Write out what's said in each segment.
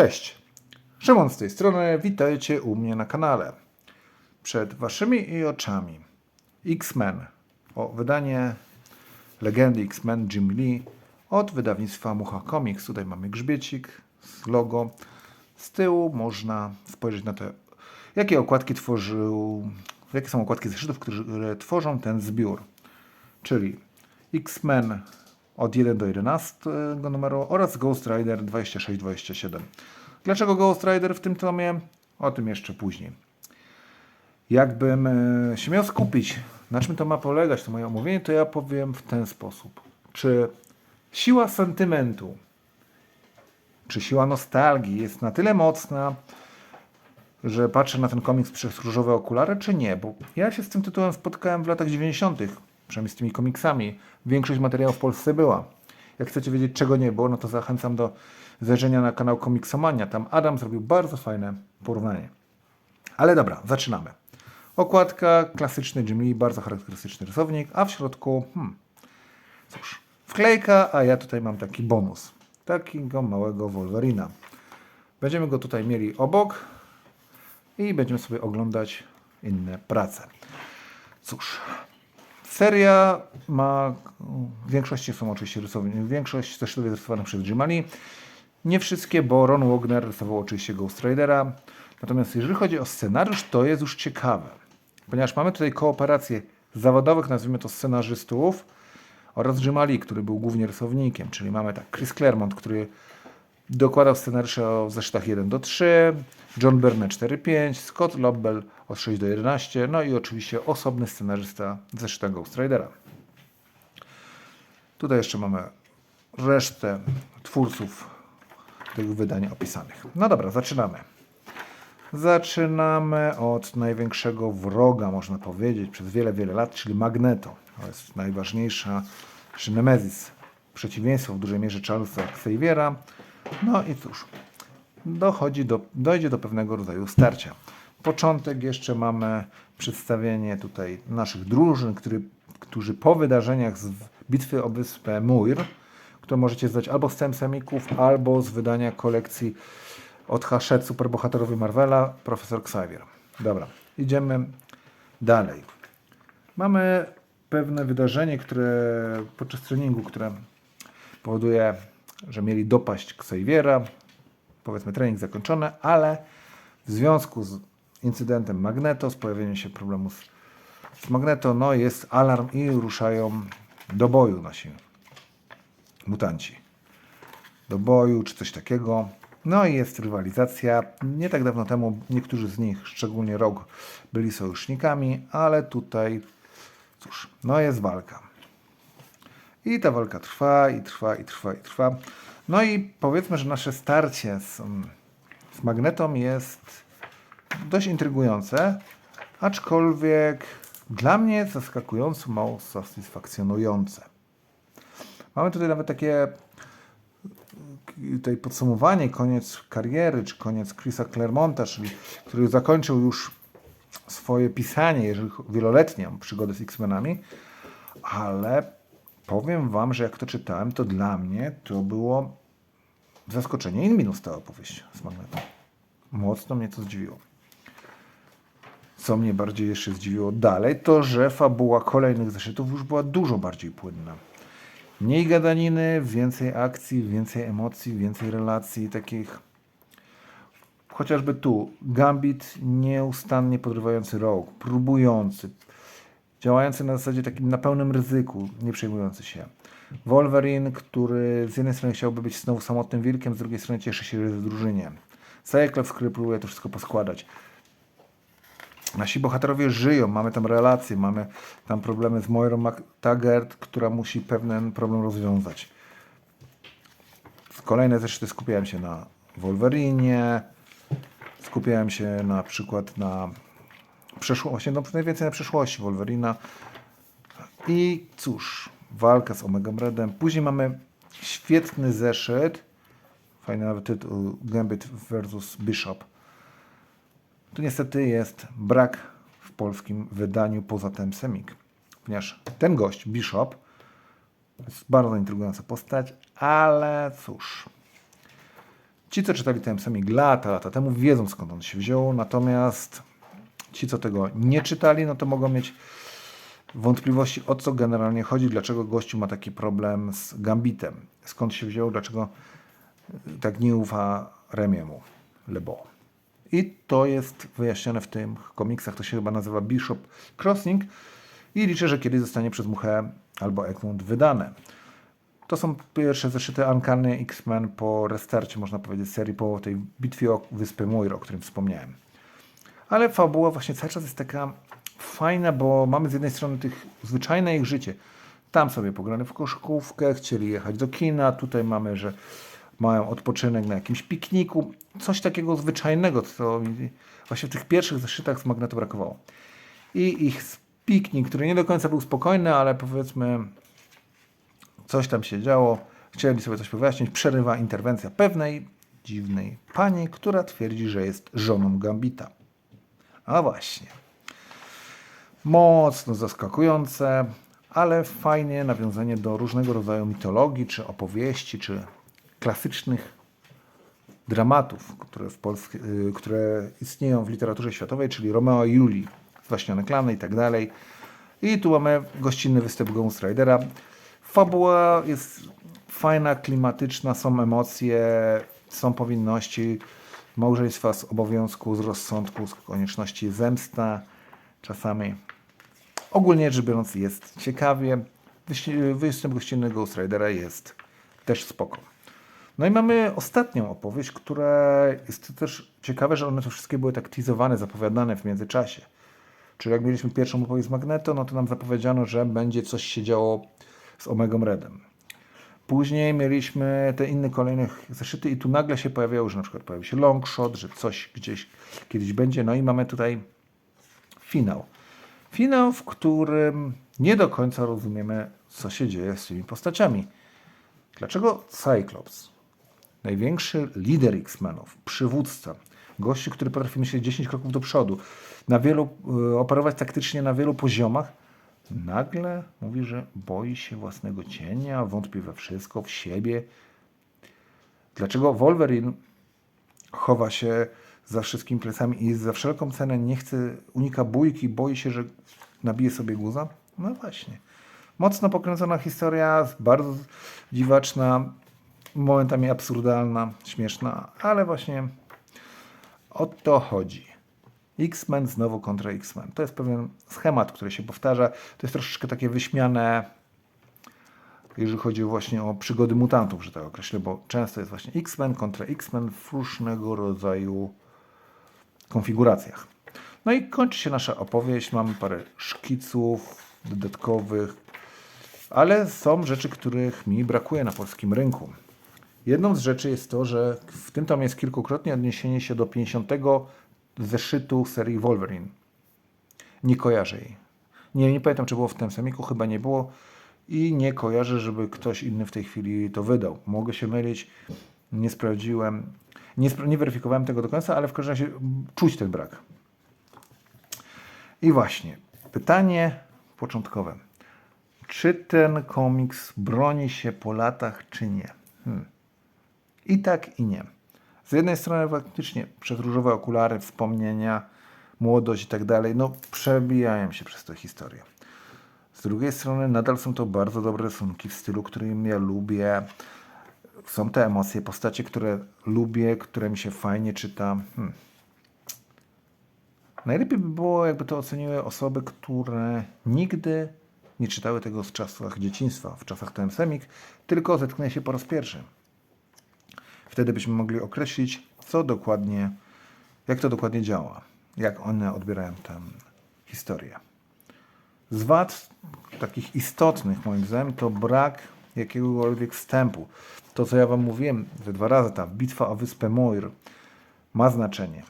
Cześć, Szymon z tej strony, witajcie u mnie na kanale. Przed waszymi oczami X-Men, o wydanie legendy X-Men Jim Lee od wydawnictwa Mucha Comics. Tutaj mamy grzbiecik z logo. Z tyłu można spojrzeć na to, jakie okładki tworzył, jakie są okładki zeszytów, które tworzą ten zbiór. Czyli X-Men od 1 do 11 numeru oraz Ghost Rider 26-27. Dlaczego Ghost Rider w tym tomie? O tym jeszcze później. Jakbym e, się miał skupić, na czym to ma polegać, to moje omówienie, to ja powiem w ten sposób. Czy siła sentymentu, czy siła nostalgii jest na tyle mocna, że patrzę na ten komiks przez różowe okulary, czy nie? Bo ja się z tym tytułem spotkałem w latach 90., przynajmniej z tymi komiksami. Większość materiałów w Polsce była. Jak chcecie wiedzieć, czego nie było, no to zachęcam do zajrzenia na kanał Komiksomania. Tam Adam zrobił bardzo fajne porównanie. Ale dobra, zaczynamy. Okładka, klasyczny Jim Lee, bardzo charakterystyczny rysownik, a w środku, hmm, cóż, wklejka, a ja tutaj mam taki bonus. Takiego małego Wolverina. Będziemy go tutaj mieli obok i będziemy sobie oglądać inne prace. Cóż, seria ma, w większości są oczywiście rysowni, większość zeszytów jest rysowana przez Jim Lee. Nie wszystkie, bo Ron Wagner rysował oczywiście Ghost Ridera. Natomiast jeżeli chodzi o scenariusz, to jest już ciekawe. Ponieważ mamy tutaj kooperację zawodowych, nazwijmy to scenarzystów oraz Jim Lee, który był głównie rysownikiem. Czyli mamy tak Chris Claremont, który dokładał scenariusze o zeszytach 1 do 3, John Byrne 4-5, Scott Lobel od 6 do 11, no i oczywiście osobny scenarzysta zeszyta Ghost Ridera. Tutaj jeszcze mamy resztę twórców tych wydań opisanych. No dobra, zaczynamy. Zaczynamy od największego wroga, można powiedzieć, przez wiele, wiele lat, czyli Magneto. To jest najważniejsza, czy Nemesis, przeciwieństwo w dużej mierze Charlesa Xaviera. No i cóż, dochodzi do, dojdzie do pewnego rodzaju starcia. Początek jeszcze mamy przedstawienie tutaj naszych drużyn, który, którzy po wydarzeniach z bitwy o wyspę Muir, które możecie zdać albo z Semików, albo z wydania kolekcji od Hachette Superbohaterowie Marvela, Profesor Xavier. Dobra, idziemy dalej. Mamy pewne wydarzenie, które podczas treningu, które powoduje, że mieli dopaść Xaviera. Powiedzmy, trening zakończony, ale w związku z incydentem Magneto, z pojawieniem się problemu z, z Magneto, no jest alarm i ruszają do boju nasi mutanci. Do boju czy coś takiego. No i jest rywalizacja. Nie tak dawno temu niektórzy z nich, szczególnie Rogue, byli sojusznikami, ale tutaj, cóż, no jest walka. I ta walka trwa, i trwa, i trwa, i trwa. No i powiedzmy, że nasze starcie z, z Magnetą jest dość intrygujące, aczkolwiek dla mnie zaskakująco mało satysfakcjonujące. Mamy tutaj nawet takie tutaj podsumowanie, koniec kariery, czy koniec Chrisa Claremonta, czyli który zakończył już swoje pisanie, jeżeli wieloletnią przygodę z X-Menami, ale powiem Wam, że jak to czytałem, to dla mnie to było zaskoczenie in minus ta opowieść z Magnetem. Mocno mnie to zdziwiło. Co mnie bardziej jeszcze zdziwiło dalej, to że fabuła kolejnych zeszytów już była dużo bardziej płynna. Mniej gadaniny, więcej akcji, więcej emocji, więcej relacji takich. Chociażby tu Gambit nieustannie podrywający rok, próbujący, działający na zasadzie takim na pełnym ryzyku, nie przejmujący się. Wolverine, który z jednej strony chciałby być znowu samotnym wilkiem, z drugiej strony cieszy się, że jest w drużynie. Cyclops, który próbuje to wszystko poskładać. Nasi bohaterowie żyją, mamy tam relacje, mamy tam problemy z Moirą McTaggart, która musi pewien problem rozwiązać. Kolejne zeszyty skupiałem się na Wolverinie, skupiałem się na przykład na przeszłości, no najwięcej na przeszłości Wolverina. I cóż, walka z Omega Redem. Później mamy świetny zeszyt, fajny nawet tytuł, Gambit vs. Bishop. Tu niestety jest brak w polskim wydaniu poza tym Semik. Ponieważ ten gość, Bishop, jest bardzo intrygująca postać, ale cóż. Ci, co czytali ten semik lata, lata temu, wiedzą skąd on się wziął, natomiast ci, co tego nie czytali, no to mogą mieć wątpliwości, o co generalnie chodzi, dlaczego gościu ma taki problem z Gambitem, skąd się wziął, dlaczego tak nie ufa Remiemu Lebo. I to jest wyjaśnione w tym komiksach, to się chyba nazywa Bishop Crossing i liczę, że kiedyś zostanie przez Muchę albo Egmont wydane. To są pierwsze zeszyty Uncanny X-Men po restarcie, można powiedzieć, serii po tej bitwie o Wyspę Moira, o którym wspomniałem. Ale fabuła właśnie cały czas jest taka fajna, bo mamy z jednej strony tych zwyczajne ich życie. Tam sobie pograne w koszykówkę, chcieli jechać do kina, tutaj mamy, że mają odpoczynek na jakimś pikniku. Coś takiego zwyczajnego, co właśnie w tych pierwszych zeszytach z Magnetu brakowało. I ich piknik, który nie do końca był spokojny, ale powiedzmy coś tam się działo, chcieli sobie coś wyjaśnić, przerywa interwencja pewnej dziwnej pani, która twierdzi, że jest żoną Gambita. A właśnie. Mocno zaskakujące, ale fajnie nawiązanie do różnego rodzaju mitologii, czy opowieści, czy klasycznych dramatów, które, w y, które istnieją w literaturze światowej, czyli Romeo i Julii, Zwaśnione klany i tak dalej. I tu mamy gościnny występ Ghost Ridera. Fabuła jest fajna, klimatyczna, są emocje, są powinności małżeństwa z obowiązku, z rozsądku, z konieczności zemsta. Czasami ogólnie rzecz biorąc jest ciekawie. Występ gościnny Ghost Ridera jest też spoko. No i mamy ostatnią opowieść, która jest też ciekawe, że one to wszystkie były tak teasowane, zapowiadane w międzyczasie. Czyli jak mieliśmy pierwszą opowieść z Magneto, no to nam zapowiedziano, że będzie coś się działo z Omegą Redem. Później mieliśmy te inne kolejne zeszyty i tu nagle się pojawiało, że na przykład pojawił się longshot, że coś gdzieś kiedyś będzie. No i mamy tutaj finał. Finał, w którym nie do końca rozumiemy, co się dzieje z tymi postaciami. Dlaczego Cyclops, największy lider X-Menów, przywódca, gościu, który potrafi myśleć 10 kroków do przodu, na wielu, y, operować taktycznie na wielu poziomach, nagle mówi, że boi się własnego cienia, wątpi we wszystko, w siebie. Dlaczego Wolverine chowa się za wszystkimi plecami i za wszelką cenę nie chce, unika bójki, boi się, że nabije sobie guza? No właśnie. Mocno pokręcona historia, bardzo dziwaczna, momentami absurdalna, śmieszna, ale właśnie o to chodzi. X-Men znowu kontra X-Men. To jest pewien schemat, który się powtarza. To jest troszeczkę takie wyśmiane, jeżeli chodzi właśnie o przygody mutantów, że tak określę, bo często jest właśnie X-Men kontra X-Men w różnego rodzaju konfiguracjach. No i kończy się nasza opowieść. Mamy parę szkiców dodatkowych, ale są rzeczy, których mi brakuje na polskim rynku. Jedną z rzeczy jest to, że w tym tomie jest kilkukrotnie odniesienie się do 50 zeszytu serii Wolverine. Nie kojarzę jej. Nie, nie pamiętam, czy było w tym semiku, chyba nie było. I nie kojarzę, żeby ktoś inny w tej chwili to wydał. Mogę się mylić, nie sprawdziłem, nie, spra- nie weryfikowałem tego do końca, ale w każdym razie czuć ten brak. I właśnie, pytanie początkowe. Czy ten komiks broni się po latach, czy nie? Hmm. I tak, i nie. Z jednej strony faktycznie przez różowe okulary, wspomnienia, młodość i tak dalej, no przebijają się przez tę historię. Z drugiej strony nadal są to bardzo dobre rysunki w stylu, którym ja lubię. Są te emocje, postacie, które lubię, które mi się fajnie czyta. Hmm. Najlepiej by było, jakby to oceniły osoby, które nigdy nie czytały tego w czasach dzieciństwa, w czasach TM Semik, tylko zetknęły się po raz pierwszy. Wtedy byśmy mogli określić, co dokładnie, jak to dokładnie działa, jak one odbierają tę historię. Z wad takich istotnych, moim zdaniem, to brak jakiegokolwiek wstępu. To, co ja Wam mówiłem ze dwa razy, ta bitwa o wyspę Moir ma znaczenie,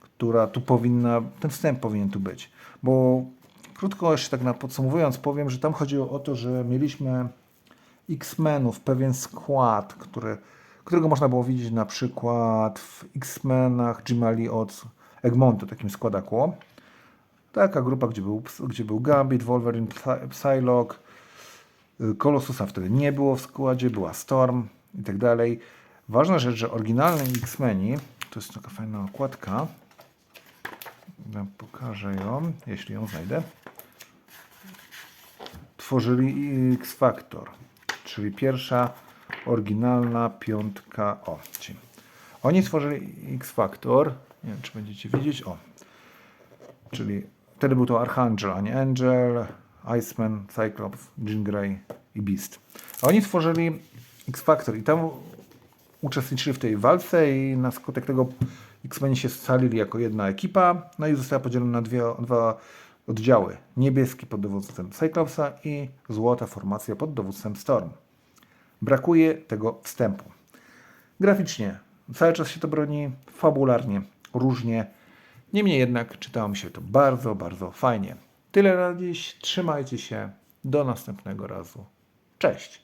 która tu powinna, ten wstęp powinien tu być. Bo krótko jeszcze tak na podsumowując, powiem, że tam chodziło o to, że mieliśmy X-Menów, pewien skład, który, którego można było widzieć na przykład w X-Menach Jimali od Egmontu, takim składaku. Taka grupa, gdzie był, gdzie był Gambit, Wolverine, Psy- Psylocke, Colossusa wtedy nie było w składzie, była Storm i tak dalej. Ważna rzecz, że oryginalni X-Meni, to jest taka fajna okładka, ja pokażę ją, jeśli ją znajdę, tworzyli X-Factor, czyli pierwsza oryginalna piątka, o. Oni stworzyli X-Factor, nie wiem, czy będziecie widzieć, o, czyli wtedy był to Archangel, a nie Angel, Iceman, Cyclops, Jean Grey i Beast. A oni stworzyli X-Factor i tam uczestniczyli w tej walce i na skutek tego X-Meni się scalili jako jedna ekipa, no i została podzielona na dwie, dwa oddziały. Niebieski pod dowództwem Cyclopsa i złota formacja pod dowództwem Storm. Brakuje tego wstępu. Graficznie cały czas się to broni, fabularnie różnie. Niemniej jednak czytało mi się to bardzo, bardzo fajnie. Tyle na dziś. Trzymajcie się. Do następnego razu. Cześć.